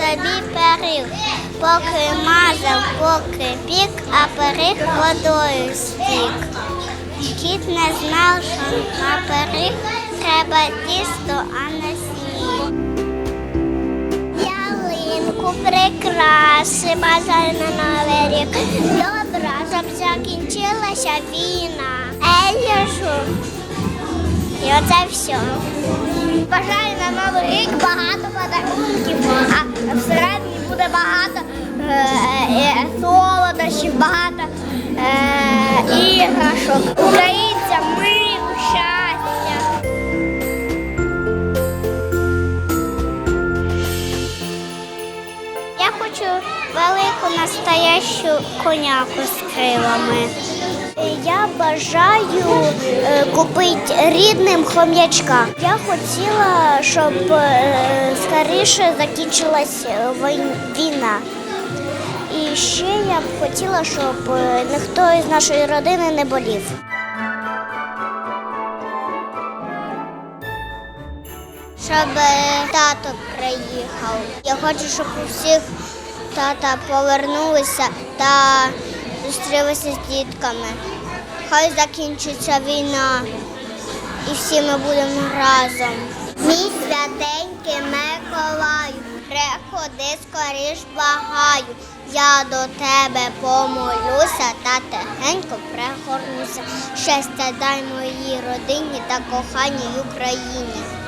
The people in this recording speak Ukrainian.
тобі пиріг, поки мазав, поки пік, а пиріг водою стік. Кіт не знав, що на пиріг треба тісто, а не сніг. Ялинку прикраси, бажаю на новий рік. Добра, щоб закінчилася війна. Елішу. І оце все. Бажаю на новий рік багато подарунків, солодощів, багато е, іграшок. Українцям миру, щастя. Я хочу велику настоящу коняку з крилами. Я бажаю е, купити рідним хом'ячка. Я хотіла, щоб е, скоріше закінчилась е, війна. І ще я б хотіла, щоб е, ніхто із нашої родини не болів. Щоб е, тато приїхав. Я хочу, щоб у всіх тата повернулися та зустрілися з дітками. Хай закінчиться війна і всі ми будемо разом. Мій святенький Миколаю, приходи скоріш благаю. Я до тебе помолюся та тихенько пригорнуся. Щастя дай моїй родині та коханій Україні.